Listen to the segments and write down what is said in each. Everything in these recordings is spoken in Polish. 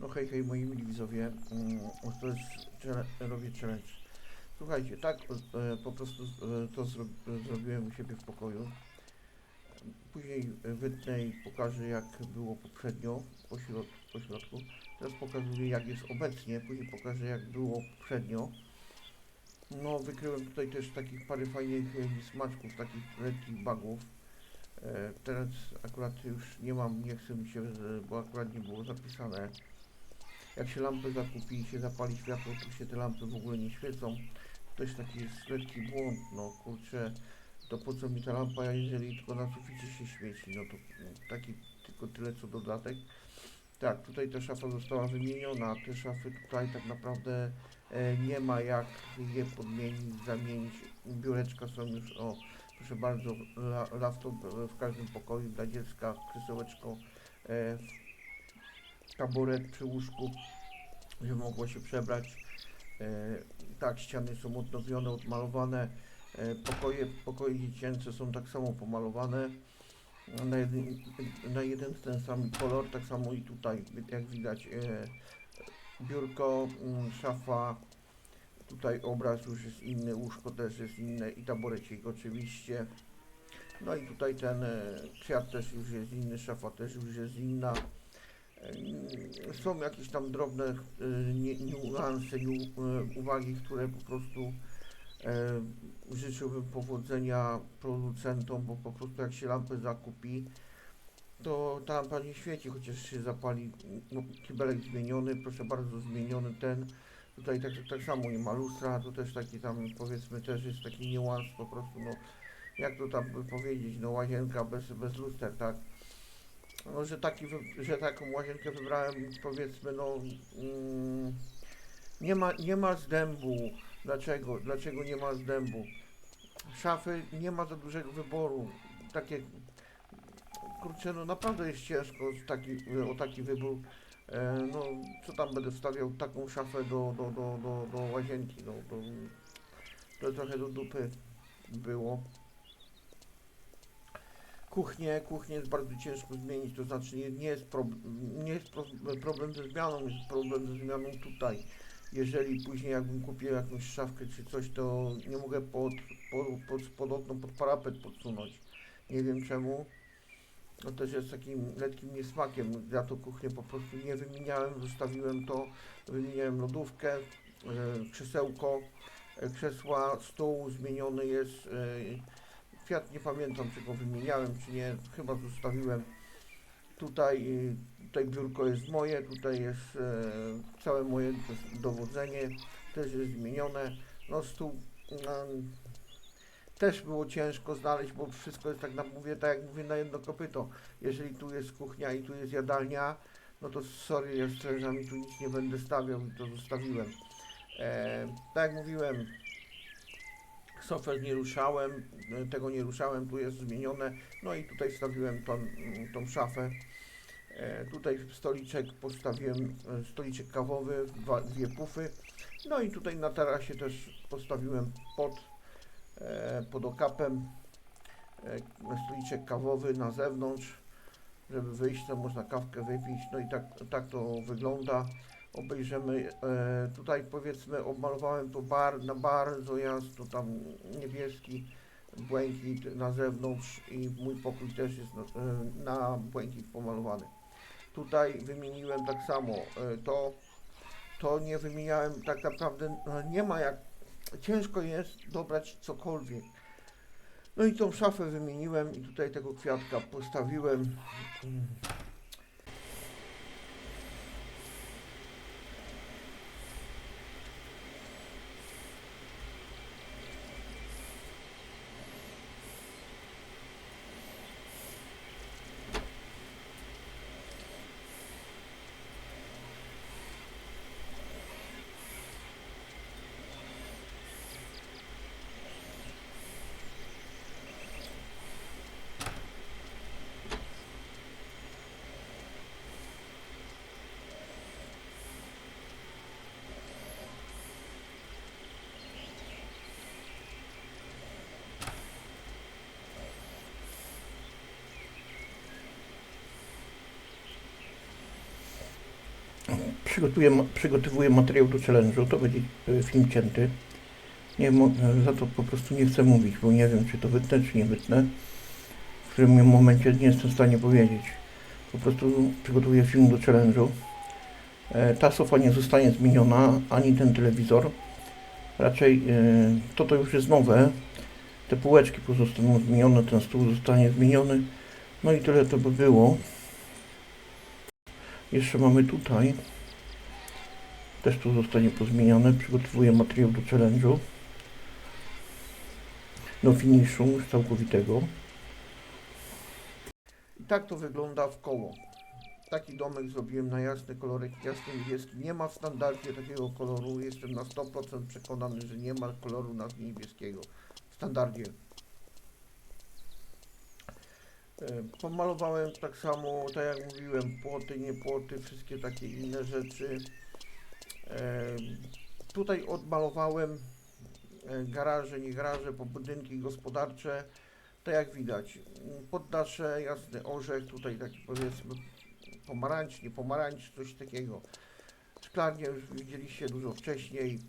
No hej, hej moi mili widzowie, mm, to jest, robię challenge. Słuchajcie, tak e, po prostu e, to zro, zrobiłem u siebie w pokoju. Później wytnę i pokażę jak było poprzednio po, środ, po środku. Teraz pokazuję jak jest obecnie, później pokażę jak było poprzednio. No wykryłem tutaj też takich parę fajnych e, smaczków, takich lekkich bugów. E, Teraz akurat już nie mam, nie chcę mi się, e, bo akurat nie było zapisane. Jak się lampy zakupi i się zapali światło, to się te lampy w ogóle nie świecą. To też taki jest lekki błąd, no kurczę, to po co mi ta lampa, jeżeli tylko na suficie się świeci, no to taki tylko tyle co dodatek. Tak, tutaj ta szafa została wymieniona, te szafy tutaj tak naprawdę e, nie ma jak je podmienić, zamienić. Biureczka są już, o proszę bardzo, la, laptop e, w każdym pokoju dla dziecka, krzesełeczko, e, taburet przy łóżku, żeby mogło się przebrać. E, tak, ściany są odnowione, odmalowane. E, pokoje, pokoje dziecięce są tak samo pomalowane. Na jeden, na jeden ten sam kolor, tak samo i tutaj, jak widać, e, biurko, mm, szafa, tutaj obraz już jest inny, łóżko też jest inne i taborecik oczywiście. No i tutaj ten kwiat też już jest inny, szafa też już jest inna. Są jakieś tam drobne e, niuanse, niu- e, uwagi, które po prostu e, życzyłbym powodzenia producentom, bo po prostu jak się lampę zakupi, to ta lampa nie świeci, chociaż się zapali. No, kibelek zmieniony, proszę bardzo, zmieniony ten. Tutaj tak, tak samo nie ma lustra, to też taki tam powiedzmy też jest taki niuans po prostu, no jak to tam powiedzieć, no łazienka bez, bez luster, tak? No, że, taki, że taką łazienkę wybrałem, powiedzmy, no mm, nie, ma, nie ma zdębu. Dlaczego? Dlaczego nie ma zdębu? Szafy nie ma za dużego wyboru. Takie, kurczę, no naprawdę jest ciężko taki, o taki wybór. E, no, co tam będę wstawiał taką szafę do, do, do, do, do łazienki, no, to, to trochę do dupy było. Kuchnię, kuchnię jest bardzo ciężko zmienić, to znaczy nie, nie jest, prob, nie jest pro, problem ze zmianą, jest problem ze zmianą tutaj. Jeżeli później jakbym kupił jakąś szafkę czy coś, to nie mogę pod, pod, pod, pod okno, pod parapet podsunąć. Nie wiem czemu. To też jest takim lekkim niesmakiem. Ja to kuchnię po prostu nie wymieniałem, zostawiłem to, wymieniałem lodówkę, e, krzesełko, e, krzesła, stół zmieniony jest. E, kwiat nie pamiętam, czy go wymieniałem, czy nie, chyba zostawiłem. Tutaj, tutaj biurko jest moje, tutaj jest e, całe moje dowodzenie, też jest zmienione. No stół em, też było ciężko znaleźć, bo wszystko jest tak na mówię, tak jak mówię na jedno kopyto. Jeżeli tu jest kuchnia i tu jest jadalnia, no to sorry, ja z tu nic nie będę stawiał i to zostawiłem. E, tak jak mówiłem, sofer nie ruszałem, tego nie ruszałem, tu jest zmienione. No i tutaj wstawiłem tą, tą szafę. E, tutaj stoliczek postawiłem, stoliczek kawowy, dwie pufy. No i tutaj na tarasie też postawiłem pod, e, pod okapem e, stoliczek kawowy na zewnątrz, żeby wyjść, tam można kawkę wypić. No i tak, tak to wygląda. Obejrzymy, e, tutaj powiedzmy obmalowałem to bar na bardzo jasno, tam niebieski, błękit na zewnątrz i mój pokój też jest na, e, na błękit pomalowany. Tutaj wymieniłem tak samo. e, To, to nie wymieniałem tak naprawdę, no, nie ma jak, ciężko jest dobrać cokolwiek. No i tą szafę wymieniłem i tutaj tego kwiatka postawiłem. Przygotuję, ma- przygotowuję materiał do challenge'u, to będzie film cięty. Nie, za to po prostu nie chcę mówić, bo nie wiem, czy to wytnę, czy nie wytnę. W którym momencie nie jestem w stanie powiedzieć. Po prostu przygotuję film do challenge'u. E, Ta sofa nie zostanie zmieniona, ani ten telewizor. Raczej e, to to już jest nowe. Te półeczki pozostaną zmienione, ten stół zostanie zmieniony. No i tyle to by było. Jeszcze mamy tutaj. Też tu zostanie pozmieniane. Przygotowuję materiał do challenge'u. Do finiszu całkowitego. I tak to wygląda w koło. Taki domek zrobiłem na jasny kolorek, jasny niebieski. Nie ma w standardzie takiego koloru. Jestem na 100% przekonany, że nie ma koloru na niebieskiego. W standardzie. E, Pomalowałem tak samo, tak jak mówiłem, płoty, nie płoty, wszystkie takie inne rzeczy. Tutaj odmalowałem e, garaże, nie garaże, po budynki gospodarcze. Tak jak widać, poddasze, jasny orzech, tutaj taki powiedzmy pomarańcz, nie pomarańcz, coś takiego. Szklarnię już widzieliście dużo wcześniej.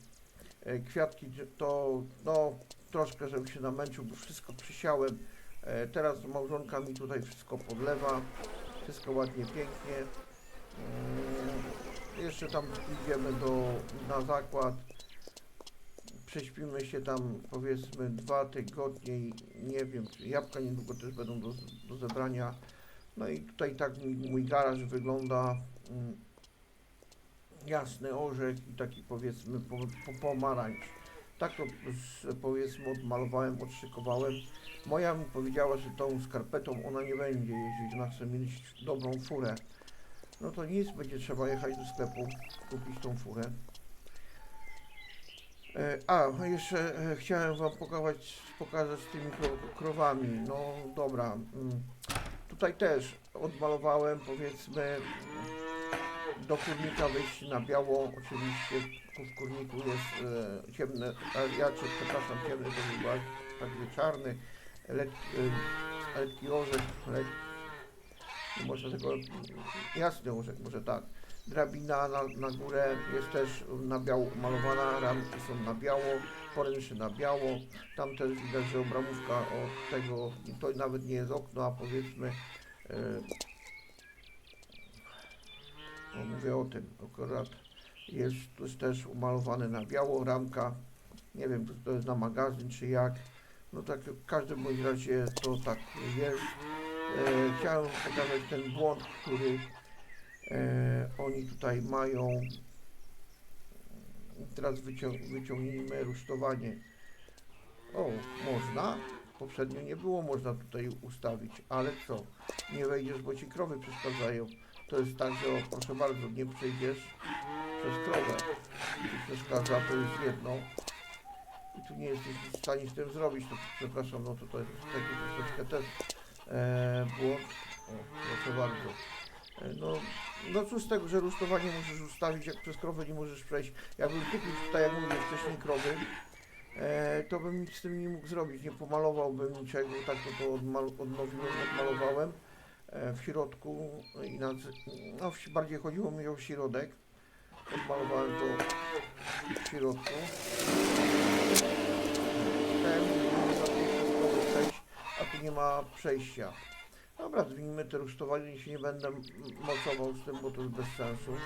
E, Kwiatki to no troszkę, żebym się namęczył, bo wszystko przysiałem. E, Teraz małżonka mi tutaj wszystko podlewa. Wszystko ładnie, pięknie. Jeszcze tam idziemy do, na zakład. Prześpimy się tam powiedzmy dwa tygodnie i nie wiem, jabłka niedługo też będą do, do zebrania. No i tutaj tak mój, mój garaż wygląda. Mm, Jasny orzech i taki powiedzmy po, po, pomarańcz. Tak to powiedzmy odmalowałem, odszykowałem. Moja mi powiedziała, że tą skarpetą ona nie będzie jeździć, ona chce mieć dobrą furę. No to nic, będzie trzeba jechać do sklepu, kupić tą furę. E, A, jeszcze e, chciałem Wam pokazać, pokazać z tymi kro- krowami. No dobra. mm. Tutaj też odmalowałem powiedzmy do kurnika wyjść na biało. Oczywiście w kurniku jest e, ciemne, a ja czy, przepraszam, ciemny to był prawie czarny, lekki, e, lekki orzech, nie można tego, jasny orzech, może tak. Drabina na, na górę jest też na biało malowana, ramki są na biało, poręcze na biało. Tam też widać, że obramówka od tego, to nawet nie jest okno, a powiedzmy, no mówię o tym, akurat jest, jest też umalowane na biało, ramka, nie wiem, czy to jest na magazyn, czy jak. No tak, w każdym bądź razie to tak jest. E, chciałem pokazać ten błąd, który e, oni tutaj mają. Teraz wycią wyciągnijmy rusztowanie. O, można. Poprzednio nie było można tutaj ustawić, ale co? Nie wejdziesz, bo ci krowy przeszkadzają. To jest tak, że o, proszę bardzo, nie przejdziesz przez krowę. Ci przeszkadza, to jest jedno. I tu nie jesteś w stanie z tym zrobić, to przepraszam, no to to jest taki troszeczkę też e. O, proszę bardzo. E, no, no cóż z tego, że rusztowanie możesz ustawić, jak przez krowę nie możesz przejść. Jakbym kupił tutaj, jak mówię, wcześniej krowy, e, to bym nic z tym nie mógł zrobić, nie pomalowałbym niczego, tak to, to odnowiłem, odmalowałem e, w środku i no, bardziej chodziło mi o środek. Odmalowałem to w środku. Ten nie można tu przez koło przejść, a tu nie ma przejścia. Dobra, zwinijmy te rusztowanie, się nie będę mocował z tym, bo to jest bez sensu.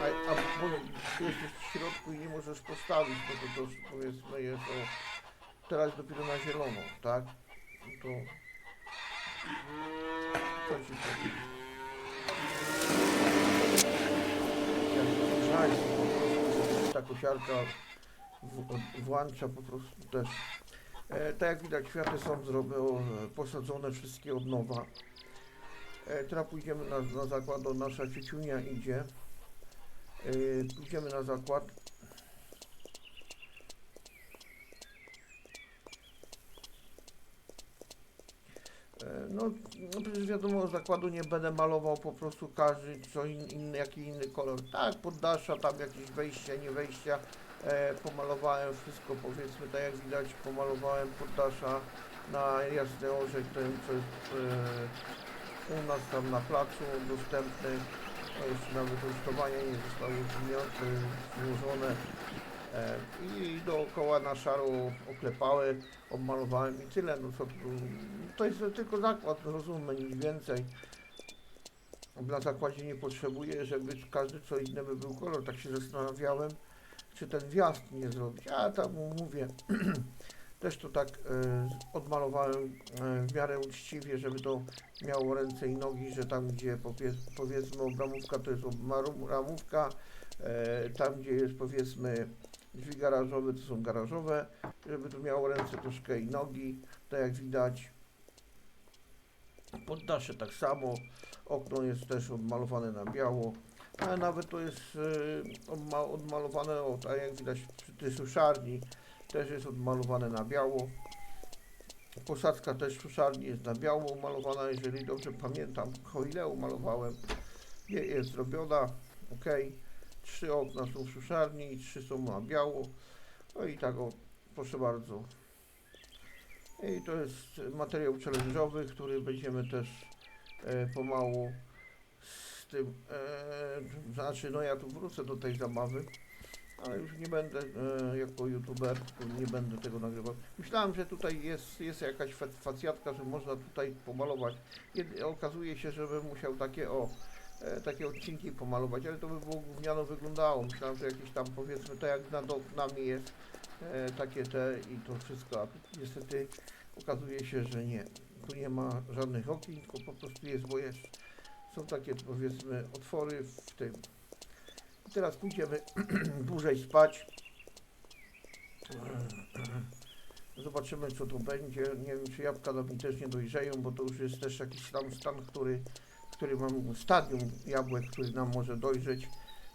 A, a bo ty jesteś w środku i nie możesz postawić, bo to, to powiedzmy jest o... Teraz dopiero na zielono, tak? No To... Co ci powiedzieć? Jak to ta kosiarka w, włącza po prostu też. E, tak jak widać, kwiaty są zrobione, posadzone wszystkie od nowa. E, teraz pójdziemy na, na zakład, bo nasza cieciunia idzie. E, pójdziemy na zakład. E, No, no przecież wiadomo, zakładu nie będę malował po prostu każdy co in, inny, jaki inny kolor. Tak, poddasza, tam jakieś wejścia, nie wejścia. E, pomalowałem wszystko, powiedzmy, tak jak widać, pomalowałem poddasza na jasny orzech, ten co jest e, u nas tam na placu dostępny. No jeszcze nawet rusztowania nie zostały zmienione, złożone. E, I dookoła na szaro oklepałem, obmalowałem i tyle. No co, to jest tylko zakład, rozumiem, nic więcej. Na zakładzie nie potrzebuję, żeby każdy co inny by był kolor. Tak się zastanawiałem, czy ten wjazd nie zrobić. A tam mówię, też to tak e, odmalowałem e, w miarę uczciwie, żeby to miało ręce i nogi, że tam gdzie powie, powiedzmy obramówka to jest obmaru- ramówka, e, tam gdzie jest powiedzmy drzwi garażowe to są garażowe, żeby to miało ręce troszkę i nogi, tak jak widać. Poddasze tak samo, okno jest też odmalowane na biało, ale nawet to jest odma- odmalowane, o, tak jak widać przy tej suszarni, też jest odmalowane na biało. Posadzka też suszarni jest na biało umalowana, jeżeli dobrze pamiętam, choile umalowałem. Nie jest zrobiona, ok. Trzy okna są w suszarni trzy są na biało. No i tak o, proszę bardzo. I to jest materiał challenge'owy, który będziemy też e, pomału z tym, e, znaczy no ja tu wrócę do tej zabawy, ale już nie będę e, jako youtuber, nie będę tego nagrywał. Myślałem, że tutaj jest, jest jakaś fa- facjatka, że można tutaj pomalować. Okazuje się, że bym musiał takie o, e, takie odcinki pomalować, ale to by było gówniano wyglądało. Myślałem, że jakieś tam powiedzmy to jak nad oknami jest, e, takie te i to wszystko, a niestety okazuje się, że nie. Tu nie ma żadnych okien, tylko po prostu jest, bo jest, są takie powiedzmy otwory w tym. I teraz pójdziemy dłużej spać. Zobaczymy co tu będzie. Nie wiem czy jabłka na mi też nie dojrzeją, bo to już jest też jakiś tam stan, który, który mam stadium jabłek, który nam może dojrzeć.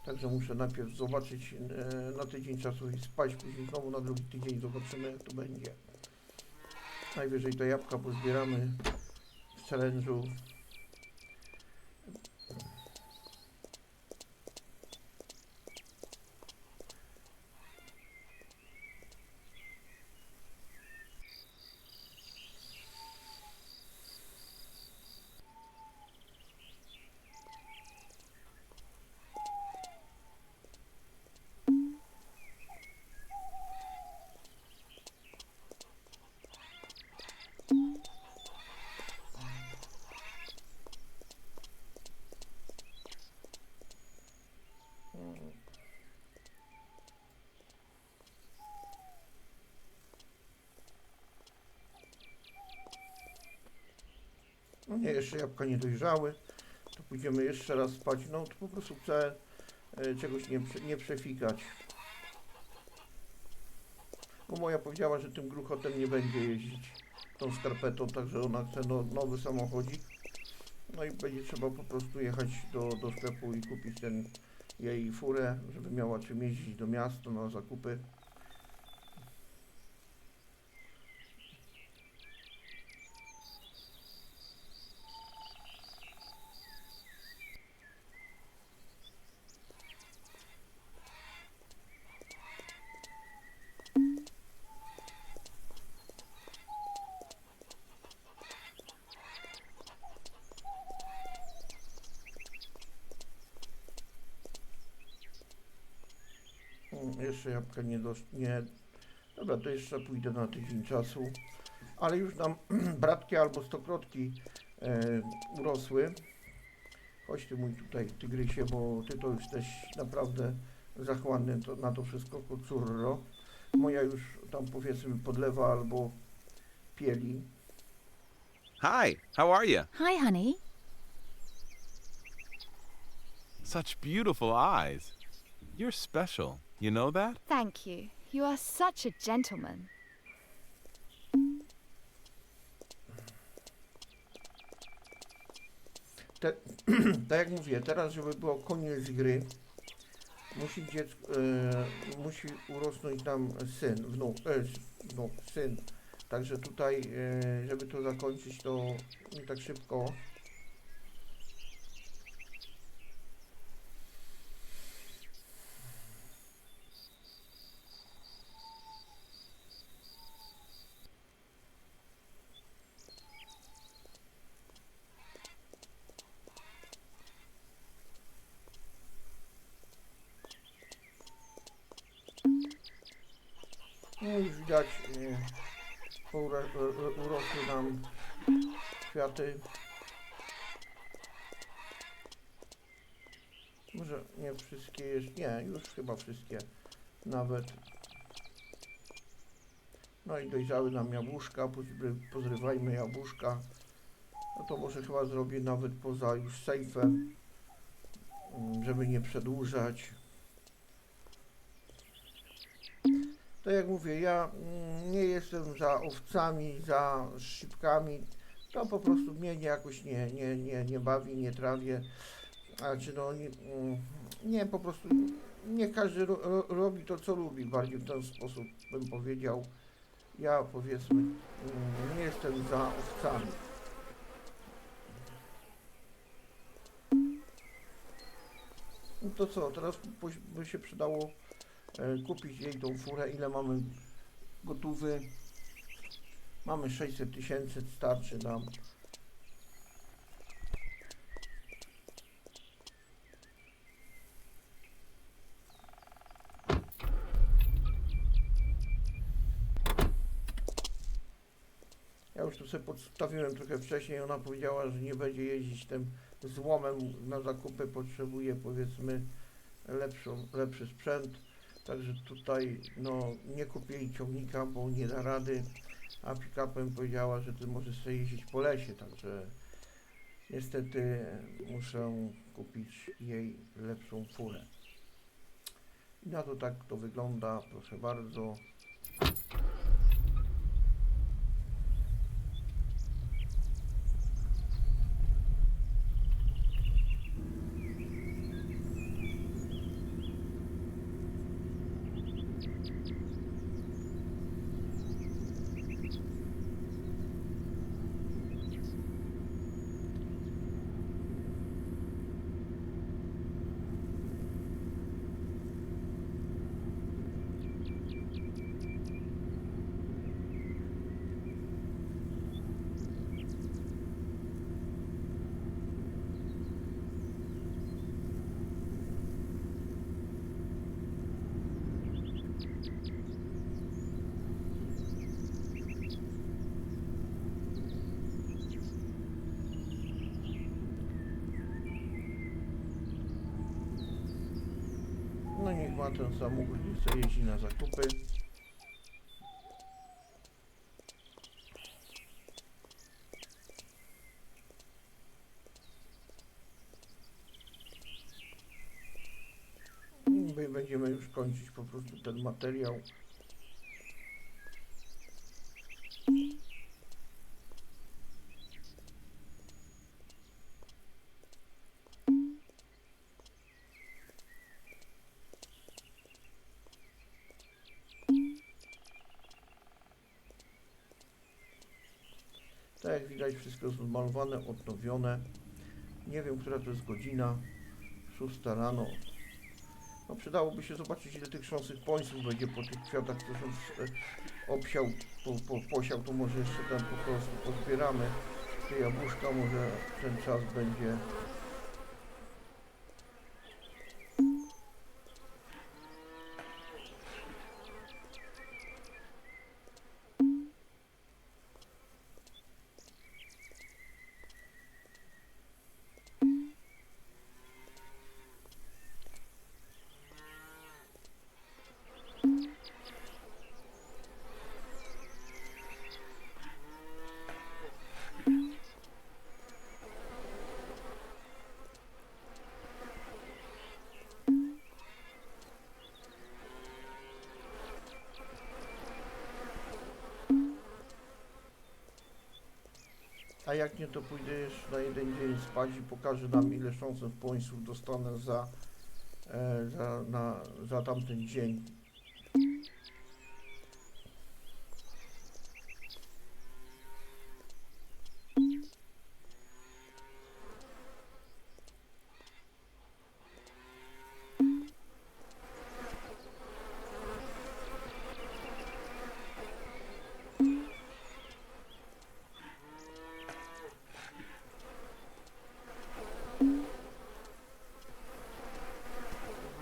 Także muszę najpierw zobaczyć e, na tydzień czasu i spać, później znowu na drugi tydzień zobaczymy jak to będzie. Najwyżej to jabłka pozbieramy w challenge'u. Mm. No nie, jeszcze jabłka nie dojrzały. To pójdziemy jeszcze raz spać. No to po prostu chcę e, czegoś nie, nie przefikać. Bo moja powiedziała, że tym gruchotem nie będzie jeździć tą skarpetą, także ona chce no, nowy samochodzik. No i będzie trzeba po prostu jechać do, do sklepu i kupić ten jej furę, żeby miała czym jeździć do miasta na zakupy. Mm, Jeszcze jabłka nie dosz... nie... Dobra, to jeszcze pójdę na tydzień czasu. Ale już nam bratki albo stokrotki e, urosły. Chodź ty mój tutaj tygrysie, bo ty to już jesteś naprawdę zachłanny to, na to wszystko, kocurro. Moja już tam powiedzmy podlewa albo pieli. Hi, how are you? Hi, honey. Such beautiful eyes. You're special. You know that? Thank you. You are such a gentleman. Te, tak jak mówię, teraz żeby było koniec gry, musi dziecko, e, musi urosnąć nam syn, wnuk, e, wnuk, syn. Także tutaj, e, żeby to zakończyć, to nie tak szybko. No już widać, e, poura- e, e, urosły nam kwiaty. Może nie wszystkie jeszcze, nie, już chyba wszystkie nawet. No i dojrzały nam jabłuszka, pozry- pozrywajmy jabłuszka. No to może chyba zrobię nawet poza już sejfem, mm, żeby nie przedłużać. To jak mówię, ja mm, nie jestem za owcami, za szybkami. To po prostu mnie nie, jakoś nie, nie, nie, nie bawi, nie trawię. Znaczy no, nie, mm, nie po prostu nie każdy ro, ro, robi to, co lubi, bardziej w ten sposób bym powiedział. Ja powiedzmy mm, nie jestem za owcami. No to co, teraz by się przydało e, kupić jej tą furę, ile mamy gotówy. Mamy 600 tysięcy, starczy nam. Sobie podstawiłem trochę wcześniej, ona powiedziała, że nie będzie jeździć tym złomem na zakupy, potrzebuje powiedzmy lepszą, lepszy sprzęt. Także tutaj no, nie kupię jej ciągnika, bo nie da rady, a pick-upem powiedziała, że ty możesz sobie jeździć po lesie, także niestety muszę kupić jej lepszą furę. I na to tak to wygląda, proszę bardzo. No niech ma ten samochód, nie chce jeździć na zakupy. I my Będziemy już kończyć po prostu ten materiał. Tak jak widać wszystko zmalowane, odnowione. Nie wiem, która to jest godzina. 6 rano. No przydałoby się zobaczyć ile tych chrząstych pońców będzie po tych kwiatach, co się e, obsiał, po, po, posiał, to może jeszcze tam po prostu pozbieramy te jabłuszka, może ten czas będzie A jak nie, to pójdę jeszcze na jeden dzień spać i pokażę nam ile szansów pońców dostanę za, e, za, na, za tamten dzień.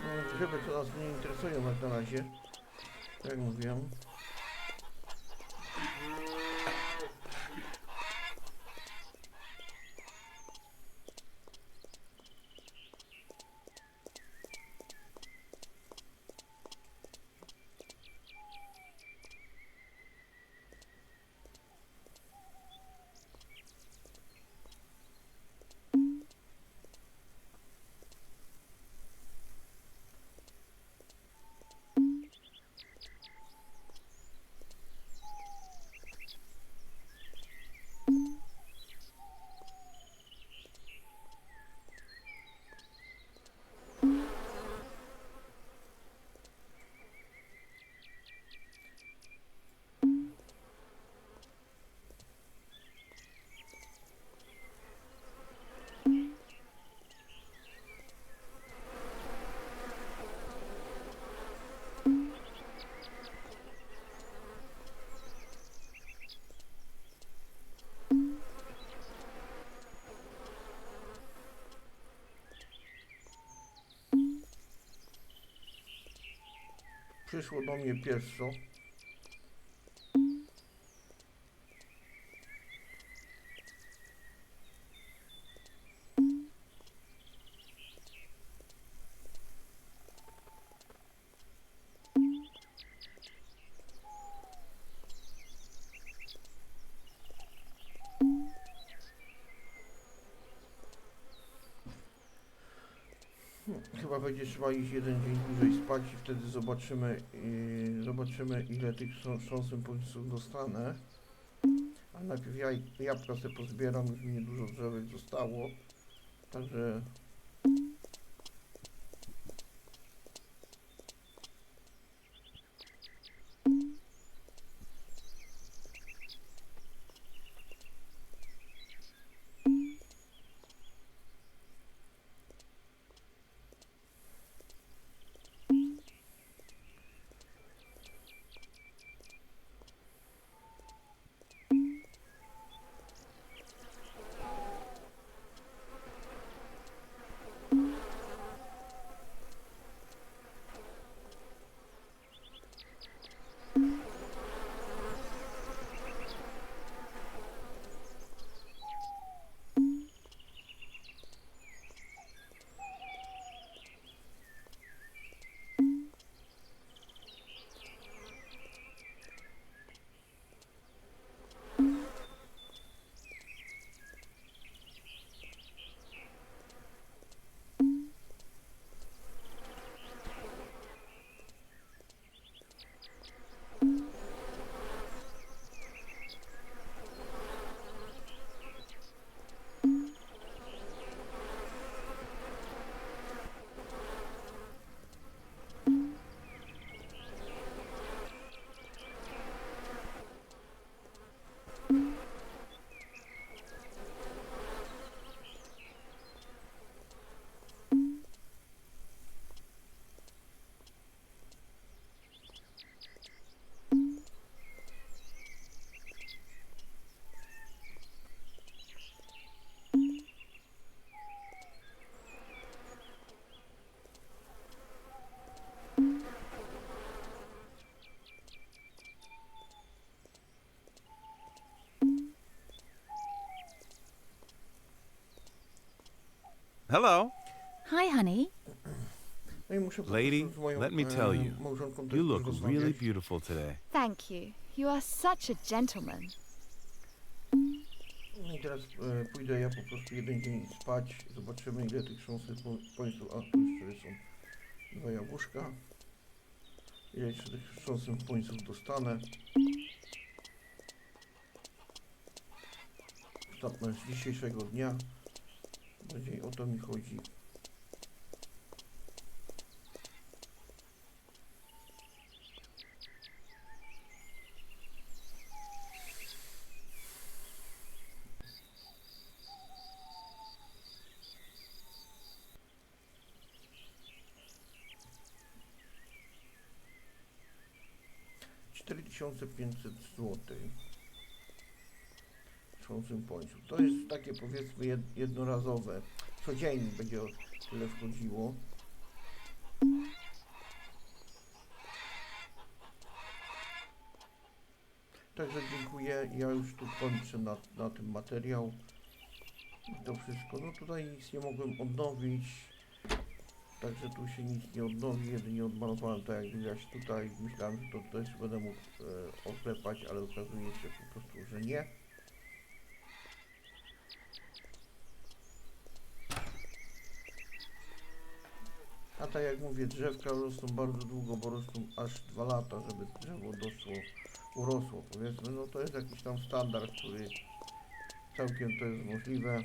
No, grzyby to nas nie interesują jak na razie. Tak Jak mówiłem. Przyszło do mnie pierwszo. Chyba będzie trzeba iść jeden dzień dłużej spać i wtedy zobaczymy, yy, zobaczymy ile tych szansem pońców dostanę. A najpierw jaj, jabłka sobie pozbieram, już mi niedużo drzewek zostało. Także Hello. Hi, honey. Lady, let me tell e, you, małżonką też You look really beautiful today. Thank you. You are such a gentleman. No i teraz e, pójdę ja po prostu jeden dzień spać, zobaczymy ile tych szansów pońców, a tu jeszcze są dwa jabłuszka. Ile jeszcze tych szansów pońców dostanę. Ostatnio z dzisiejszego dnia. Bardziej o to mi chodzi. cztery tysiące pięćset złotych. Pońców. To jest takie powiedzmy jed- jednorazowe. Codziennie będzie tyle wchodziło. Także dziękuję. Ja już tu kończę na, na tym materiał. To wszystko. No tutaj nic nie mogłem odnowić. Także tu się nic nie odnowi, jedynie odmalowałem tak jak widać tutaj. Myślałem, że to też będę mógł e, oklepać, ale okazuje się po prostu, że nie. A tak jak mówię, drzewka rosną bardzo długo, bo rosną aż dwa lata, żeby drzewo doszło, urosło powiedzmy. No to jest jakiś tam standard, który całkiem to jest możliwe.